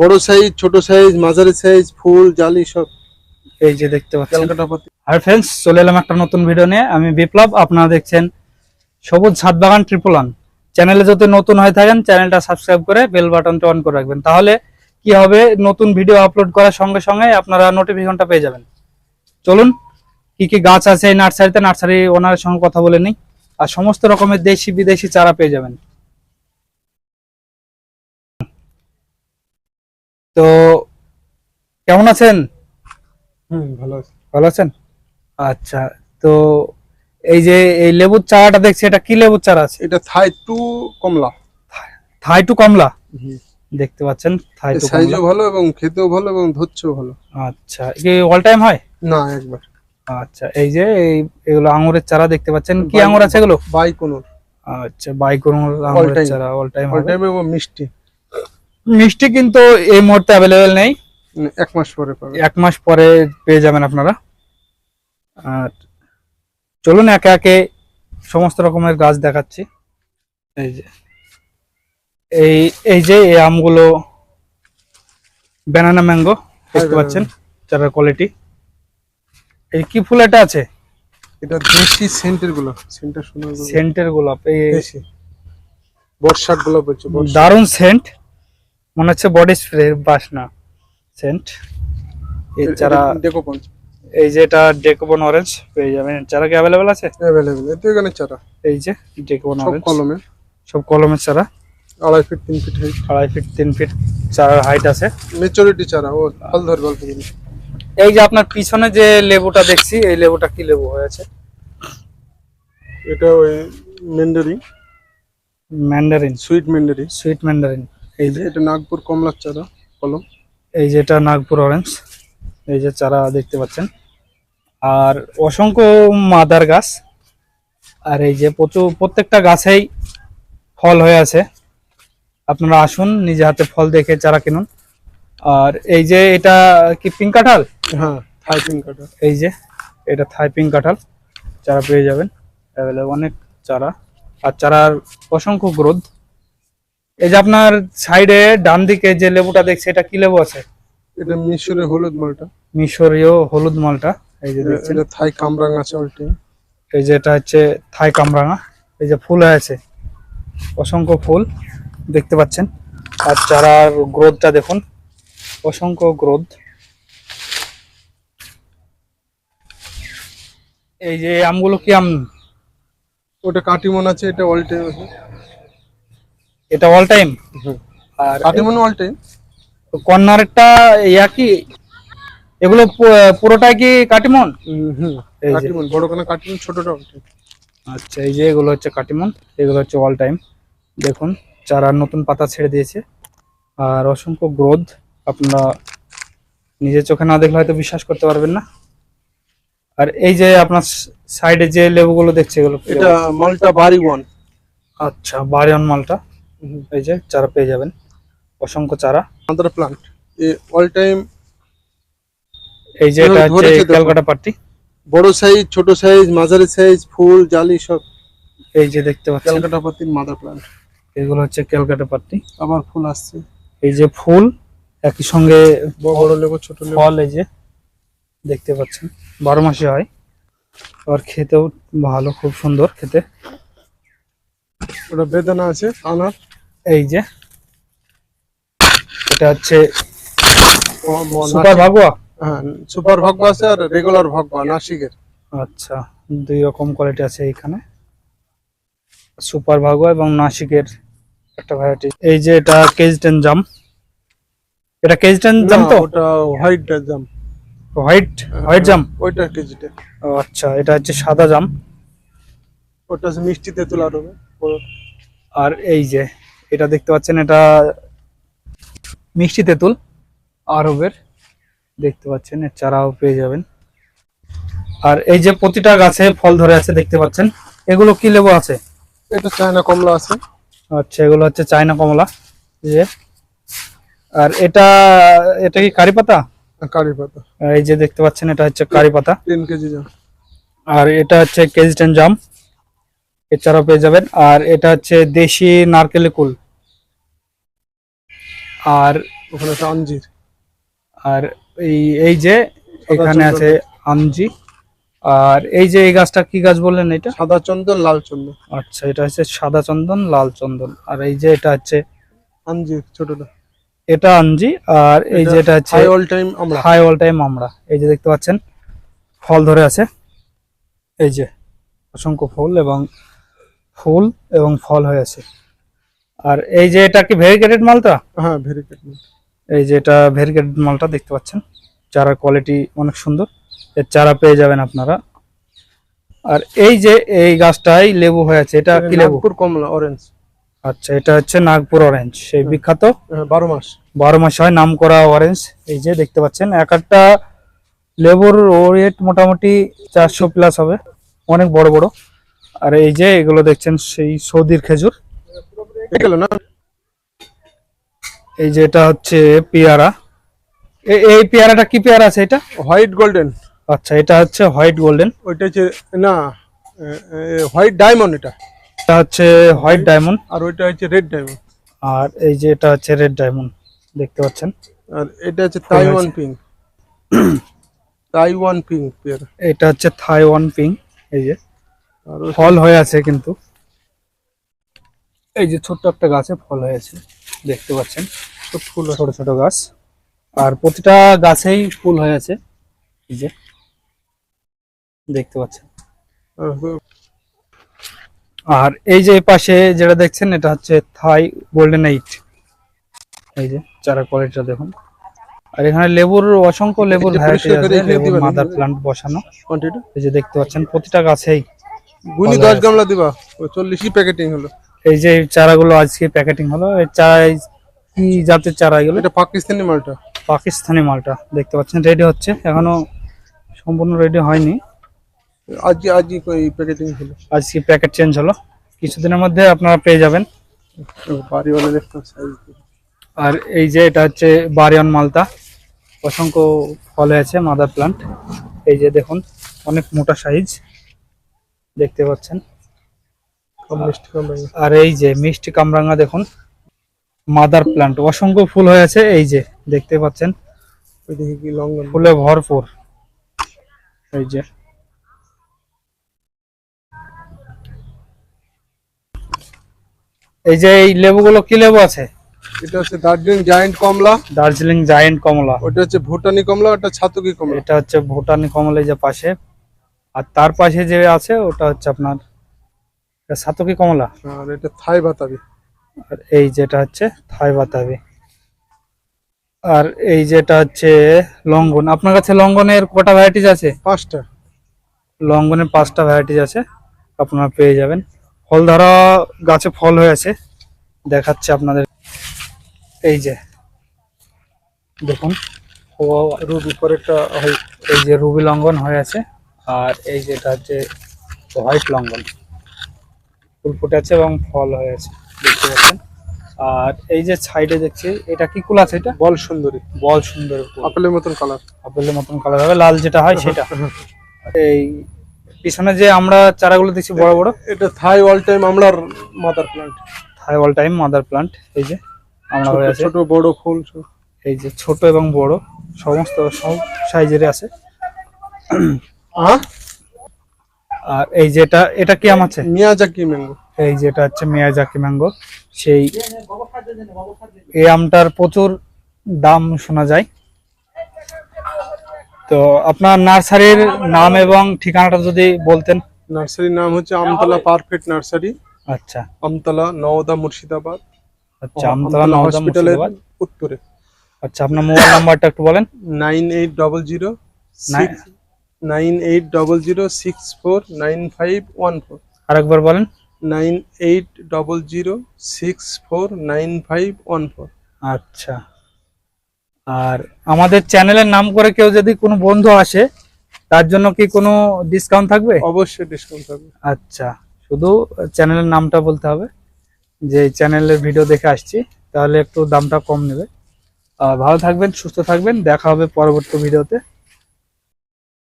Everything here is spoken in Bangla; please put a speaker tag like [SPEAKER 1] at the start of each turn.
[SPEAKER 1] বড় সাইজ ছোট সাইজ মাঝারি সাইজ ফুল জালি সব।
[SPEAKER 2] এই যে দেখতে পাচ্ছেন। আর ফ্রেন্ডস চলে এলাম একটা নতুন ভিডিও নিয়ে। আমি বিপ্লব আপনারা দেখছেন সবুজ ছাদ বাগান ট্রিপল ওয়ান চ্যানেলে যদি নতুন হয়ে থাকেন চ্যানেলটা সাবস্ক্রাইব করে বেল বাটনটা অন করে রাখবেন। তাহলে কি হবে? নতুন ভিডিও আপলোড করার সঙ্গে সঙ্গে আপনারা নোটিফিকেশনটা পেয়ে যাবেন। চলুন কি কি গাছ আছে এই নার্সারিতে নার্সারি ওনারের সঙ্গে কথা বলে নিই। আর সমস্ত রকমের দেশি বিদেশি চারা পেয়ে যাবেন। তো কেমন আছেন?
[SPEAKER 1] ভালো আছে।
[SPEAKER 2] ভালো আছেন? আচ্ছা তো এই যে এই লেবুর চারাটা দেখছি এটা কি লেবুর চারা আছে?
[SPEAKER 1] এটা থাই টু কমলা।
[SPEAKER 2] থাই টু কমলা? দেখতে পাচ্ছেন থাই টু কমলা।
[SPEAKER 1] সাইজও ভালো এবং খেতেও ভালো এবং ধরছেও ভালো।
[SPEAKER 2] আচ্ছা কি অল টাইম হয়
[SPEAKER 1] না একবার।
[SPEAKER 2] আচ্ছা এই যে এই এগুলো আঙুরের চারা দেখতে পাচ্ছেন। কি আঙুর আছে এগুলো?
[SPEAKER 1] বাই কোনো
[SPEAKER 2] আচ্ছা বাইকোনোর আঙুরের চারা অল টাইম
[SPEAKER 1] অল টাইম এবং মিষ্টি।
[SPEAKER 2] মিষ্টি কিন্তু এই মুহূর্তে অ্যাভেলেবেল নেই।
[SPEAKER 1] এক মাস পরে পাবে
[SPEAKER 2] এক মাস পরে পেয়ে যাবেন আপনারা। আর চলুন একে একে সমস্ত রকমের গাছ দেখাচ্ছি। এই যে এই এই যে এই আমগুলো ব্যানানা ম্যাঙ্গো দেখতে পাচ্ছেন? চারার কোয়ালিটি এই কি ফুল এটা আছে?
[SPEAKER 1] এটা দেশি সেন্টেরগুলো সেন্টার সোনার
[SPEAKER 2] সেন্টের গোলাপ এই
[SPEAKER 1] বর্ষারগুলো বলছে বর্ষা।
[SPEAKER 2] দারুণ সেন্ট। মনে হচ্ছে বডি স্প্রে বাসনা। সেন্ট এই
[SPEAKER 1] দেখো পঞ্চ
[SPEAKER 2] এই যে এটা ডেকোবন অরেঞ্জ পেয়ে যাবেন। চারা কি অ্যাভেলেবেল আছে?
[SPEAKER 1] অ্যাভেলেবেল এতে এখানে চারা।
[SPEAKER 2] এই যে ডেকোবন
[SPEAKER 1] সব
[SPEAKER 2] অরেঞ্জ
[SPEAKER 1] কলমে।
[SPEAKER 2] সব কলমের চারা।
[SPEAKER 1] আড়াই ফিট তিন ফিট হাইট
[SPEAKER 2] আড়াই ফিট তিন ফিট চারার হাইট আছে।
[SPEAKER 1] মেচুরিটি চারা। ও ফল ধরবে অল্প
[SPEAKER 2] এই যে আপনার পিছনে যে লেবুটা দেখছি এই লেবুটা কি লেবু হয়েছে
[SPEAKER 1] এটা ওই mandarin
[SPEAKER 2] mandarin
[SPEAKER 1] sweet mandarin
[SPEAKER 2] sweet mandarin এই যে
[SPEAKER 1] এটা নাগপুর কমলার চারা কলম।
[SPEAKER 2] এই যেটা নাগপুর অরেঞ্জ এই যে চারা দেখতে পাচ্ছেন। আর অসংখ্য মাদার গাছ আর এই যে প্রচুর প্রত্যেকটা গাছেই ফল হয়ে আছে। আপনারা আসুন নিজে হাতে ফল দেখে চারা কিনুন। আর এই যে এটা কি পিঙ্ক কাঁঠাল?
[SPEAKER 1] হ্যাঁ থাই পিঙ্ক কাটা
[SPEAKER 2] এই যে এটা থাই পিঙ্ক কাঁঠাল চারা পেয়ে যাবেন অনেক চারা। আর চারার অসংখ্য গ্রোথ এই যে আপনার সাইডে ডান দিকে যে লেবুটা দেখছি এটা কি লেবু আছে?
[SPEAKER 1] এটা মিশরের হলুদ মালটা।
[SPEAKER 2] মিশরীয় হলুদ মালটা এই যে দেখছেন।
[SPEAKER 1] এটা থাই কামরাং আছে অলটি
[SPEAKER 2] এই যে এটা হচ্ছে থাই কামরাঙা এই যে ফুল হয়েছে। অসংখ্য ফুল দেখতে পাচ্ছেন। আর চারার গ্রোথটা দেখুন অসংখ্য গ্রোথ। এই যে আমগুলো কি আম?
[SPEAKER 1] ওটা কাটিমন আছে এটা অল টাইম আছে।
[SPEAKER 2] এটা অল টাইম আর
[SPEAKER 1] কাটিমন অল টাইম
[SPEAKER 2] কর্নারেরটা ইয়া কি এগুলো পুরোটাই কি কাটিমন?
[SPEAKER 1] কাটিমন বড় কোনো কাটিমন ছোটটা
[SPEAKER 2] আচ্ছা এই যে এগুলো হচ্ছে কাটিমন এগুলো হচ্ছে অল টাইম দেখুন চারার নতুন পাতা ছেড়ে দিয়েছে। আর অসংখ্য গ্রোথ আপনারা নিজের চোখে না দেখলে হয়তো বিশ্বাস করতে পারবেন না। আর এই যে আপনার সাইডে যে লেবুগুলো দেখছে এগুলো
[SPEAKER 1] এটা মালটা বাড়ি ওয়ান
[SPEAKER 2] আচ্ছা বারিয়ন মালটা। এই যে চারা পেয়ে যাবেন। অসংখ্য চারা।
[SPEAKER 1] আদার প্লান্ট অল টাইম
[SPEAKER 2] এই যে এটা হচ্ছে। ক্যালকাটা পার্টি
[SPEAKER 1] বড় সাইজ ছোট সাইজ মাঝারি সাইজ ফুল জালি সব।
[SPEAKER 2] এই যে দেখতে পাচ্ছেন।
[SPEAKER 1] ক্যালকাটা পাতির মাদার প্লান্ট
[SPEAKER 2] এগুলো হচ্ছে ক্যালকাটা পার্টি
[SPEAKER 1] আবার ফুল আসছে।
[SPEAKER 2] এই যে ফুল একই সঙ্গে
[SPEAKER 1] বড় বড় লেবু ছোট লেবু।
[SPEAKER 2] ফল এই যে দেখতে পাচ্ছেন। বারো মাসে হয়। আর খেতেও ভালো খুব সুন্দর খেতে।
[SPEAKER 1] ওটা বেদানা আছে আনার।
[SPEAKER 2] এই যে। এটা হচ্ছে সুপার ভাগুয়া?
[SPEAKER 1] হ্যাঁ সুপার ভাগ্য আছে আর রেগুলার ভাগ্য নাসিকের।
[SPEAKER 2] আচ্ছা দুই রকম কোয়ালিটি আছে এখানে সুপার ভাগুয়া এবং নাসিকের একটা ভ্যারাইটি এই যে এটা কেজ টেন জাম এটা কেজ টেন জাম তো?
[SPEAKER 1] ওটা হোয়াইট জাম
[SPEAKER 2] হোয়াইট হোয়াইট জাম
[SPEAKER 1] ওইটা কেজিটা
[SPEAKER 2] আচ্ছা এটা হচ্ছে সাদা জাম
[SPEAKER 1] ওটা আছে মিষ্টি তেঁতুল আর হবে।
[SPEAKER 2] আর এই যে এটা দেখতে পাচ্ছেন এটা মিষ্টি তেঁতুল আরবের। দেখতে পাচ্ছেন এর চারাও পেয়ে যাবেন। আর এই যে প্রতিটা গাছে ফল ধরে আছে দেখতে পাচ্ছেন। এগুলো কি লেবু আছে?
[SPEAKER 1] এটা চায়না কমলা আছে।
[SPEAKER 2] আচ্ছা এগুলো হচ্ছে চায়না কমলা যে। আর এটা এটা কি কারি পাতা?
[SPEAKER 1] কারি পাতা।
[SPEAKER 2] এই যে দেখতে পাচ্ছেন এটা হচ্ছে কারি পাতা।
[SPEAKER 1] টেন কেজি জাম
[SPEAKER 2] আর এটা হচ্ছে কেজিটেন জাম। এছাড়াও পেয়ে যাবেন। আর এটা হচ্ছে দেশি নারকেলের কুল। আর
[SPEAKER 1] ওখানে একটা আঞ্জির।
[SPEAKER 2] আর এই এই যে এখানে আছে আমজি আর এই যে এই গাছটা কি গাছ বললেন এটা?
[SPEAKER 1] সাদা চন্দন লাল চন্দন।
[SPEAKER 2] আচ্ছা এটা হচ্ছে সাদা চন্দন লাল চন্দন। আর এই যে এটা হচ্ছে
[SPEAKER 1] আঞ্জির ছোটটা।
[SPEAKER 2] এটা আঞ্জি। আর এই যে এটা হচ্ছে
[SPEAKER 1] হাই অল টাইম আমরা।
[SPEAKER 2] হাই অল টাইম আমরা। এই যে দেখতে পাচ্ছেন ফল ধরে আছে। এই যে অসংখ্য ফল এবং ফুল এবং ফল হয়ে আছে। আর এই যে এটা কি ভেরিকেটেড মালটা
[SPEAKER 1] হ্যাঁ ভেরি গুড
[SPEAKER 2] এই যে এটা ভেরিকেটেড মালটা দেখতে পাচ্ছেন। চারার কোয়ালিটি অনেক সুন্দর। এর চারা পেয়ে যাবেন আপনারা। আর এই যে এই গাছটাই লেবু হয়ে আছে। এটা কি লেবু?
[SPEAKER 1] নাগপুর কমলা অরেঞ্জ
[SPEAKER 2] আচ্ছা এটা হচ্ছে নাগপুর অরেঞ্জ সেই বিখ্যাত।
[SPEAKER 1] বারো মাস।
[SPEAKER 2] বারো মাস হয় নাম করা অরেঞ্জ এই যে দেখতে পাচ্ছেন এক একটা লেবুর ওয়েট মোটামুটি চারশো প্লাস হবে। অনেক বড় বড়। আর এই যে এগুলো দেখছেন সেই সৌদির খেজুর।
[SPEAKER 1] না?
[SPEAKER 2] এই যে এটা হচ্ছে পেয়ারা। এই পেয়ারাটা কি পেয়ারা আছে এটা?
[SPEAKER 1] White golden.
[SPEAKER 2] আচ্ছা এটা হচ্ছে হোয়াইট গোল্ডেন।
[SPEAKER 1] ওইটা হচ্ছে না হোয়াইট ডায়মন্ড এটা।
[SPEAKER 2] এটা হচ্ছে হোয়াইট ডায়মন্ড।
[SPEAKER 1] আর ওইটা হচ্ছে রেড ডায়মন্ড।
[SPEAKER 2] আর এই যে এটা হচ্ছে রেড ডায়মন্ড দেখতে পাচ্ছেন?
[SPEAKER 1] আর এটা হচ্ছে তাইওয়ান পিঙ্ক। তাইওয়ান পিং পেয়ারা।
[SPEAKER 2] এটা হচ্ছে থাইওয়ান পিং এই যে। ফল হয়ে আছে কিন্তু। এই যে ছোট্ট একটা গাছে ফল হয়েছে দেখতে পাচ্ছেন।
[SPEAKER 1] ফুল
[SPEAKER 2] ছোট ছোট গাছ। আর প্রতিটা গাছেই ফুল হয়ে আছে। এই যে দেখতে পাচ্ছেন।
[SPEAKER 1] আর
[SPEAKER 2] এই যে পাশে যেটা দেখছেন এটা হচ্ছে থাই গোল্ডেন এইট। এই যে চারা কোয়ালিটিটা দেখুন। আর এখানে লেবুর অসংখ্য লেবুর ভ্যারাইটি আছে। লেবুর। মাদার প্লান্ট বসানো। এই যে দেখতে পাচ্ছেন প্রতিটা গাছেই
[SPEAKER 1] গুনি
[SPEAKER 2] ভালো
[SPEAKER 1] দশ
[SPEAKER 2] আছে।
[SPEAKER 1] গামলা দিবা? ওই চল্লিশই প্যাকেটিং হলো।
[SPEAKER 2] এই যে চারাগুলো আজকে প্যাকেটিং হলো এই চারা কি জাতের চারা এগুলো?
[SPEAKER 1] এটা পাকিস্তানি মালটা।
[SPEAKER 2] পাকিস্তানি মালটা দেখতে পাচ্ছেন রেডি হচ্ছে এখনও সম্পূর্ণ রেডি হয়নি।
[SPEAKER 1] আজ আজই ওই প্যাকেটিং হলো।
[SPEAKER 2] আজকে প্যাকেট চেঞ্জ হলো। কিছুদিনের মধ্যে আপনারা পেয়ে যাবেন।
[SPEAKER 1] বাড়িওয়ালা সাইজ
[SPEAKER 2] আর এই যে এটা হচ্ছে বারিয়ন মালটা অসংখ্য ফলে আছে মাদার প্লান্ট এই যে দেখুন অনেক মোটা সাইজ দেখতে পাচ্ছেন। আর এই যে মিষ্টি কামরাঙ্গা দেখুন মাদার প্লান্ট অসংখ্য ফুল হয়ে আছে এই যে দেখতে পাচ্ছেন। ফুলে ভরপুর। এই যে। এই যে এই লেবুগুলো কি লেবু আছে?
[SPEAKER 1] এটা হচ্ছে দার্জিলিং জায়েন্ট কমলা।
[SPEAKER 2] দার্জিলিং জায়েন্ট কমলা।
[SPEAKER 1] ওটা হচ্ছে ভুটানি কমলা ওটা ছাতুকি কমলা।
[SPEAKER 2] এটা হচ্ছে ভুটানি কমলা এই যে পাশে। আর তার পাশে যে আছে ওটা হচ্ছে আপনার সাতকি কমলা।
[SPEAKER 1] আর এটা থাই বাতাবি।
[SPEAKER 2] আর এই যেটা হচ্ছে থাই বাতাবি। আর এই যেটা হচ্ছে লঙ্গন। আপনার কাছে লঙ্গনের কটা ভ্যারাইটিস আছে?
[SPEAKER 1] পাঁচটা।
[SPEAKER 2] লঙ্গনের পাঁচটা ভ্যারাইটিস আছে আপনারা পেয়ে যাবেন। ফল ধরা গাছে ফল হয়ে আছে দেখাচ্ছে আপনাদের। এই যে দেখুন।
[SPEAKER 1] রুবি পরে একটা হয়।
[SPEAKER 2] এই যে রুবি লঙ্গন হয়ে আছে। আর এই যেটা হচ্ছে হোয়াইট লঙ্গল ফুল ফুটে আছে এবং ফল হয়ে আছে দেখতে পাচ্ছেন। আর এই যে সাইডে দেখছি এটা কি কুল আছে এটা?
[SPEAKER 1] বল সুন্দরী।
[SPEAKER 2] বল সুন্দর
[SPEAKER 1] আপেলের মতন কালার
[SPEAKER 2] আপেলের মতন কালার হবে লাল যেটা হয় সেটা। এই পিছনে যে আমরা চারাগুলো দেখছি বড় বড়।
[SPEAKER 1] এটা Thai all time আমলার mother plant
[SPEAKER 2] Thai all time mother plant এই যে আমরা হয়ে আছে।
[SPEAKER 1] ছোট বড় ফুল
[SPEAKER 2] এই যে ছোট এবং বড় সমস্ত সব সাইজের আছে। আর এই যেটা এটা কি আম আছে?
[SPEAKER 1] Miyazaki mango.
[SPEAKER 2] এই যেটা হচ্ছে মিয়াজাকি ম্যাঙ্গো সেই এই আমটার প্রচুর দাম শোনা যায়। তো আপনার নার্সারির নাম এবং ঠিকানাটা যদি বলতেন।
[SPEAKER 1] নার্সারির নাম হচ্ছে আমতলা পারফেক্ট নার্সারি।
[SPEAKER 2] আচ্ছা।
[SPEAKER 1] আমতলা নওদা মুর্শিদাবাদ।
[SPEAKER 2] আচ্ছা আমতলা নওদা
[SPEAKER 1] হসপিটালের উত্তরে।
[SPEAKER 2] আচ্ছা আপনার মোবাইল নাম্বারটা একটু বলেন।
[SPEAKER 1] Nine eight double zero
[SPEAKER 2] Nine-
[SPEAKER 1] nine eight double zero six four nine five one four.
[SPEAKER 2] আরেকবার বলেন।
[SPEAKER 1] Nine eight double zero six four nine five one four.
[SPEAKER 2] আচ্ছা। আর আমাদের চ্যানেলের নাম করে কেউ যদি কোনো বন্ধু আসে তার জন্য কি কোনো ডিসকাউন্ট থাকবে?
[SPEAKER 1] অবশ্যই ডিসকাউন্ট থাকবে।
[SPEAKER 2] আচ্ছা। শুধু চ্যানেলের নামটা বলতে হবে। যে চ্যানেলের ভিডিও দেখে আসছি তাহলে একটু দামটা কম নেবে। ভালো থাকবেন সুস্থ থাকবেন। দেখা হবে পরবর্তী ভিডিওতে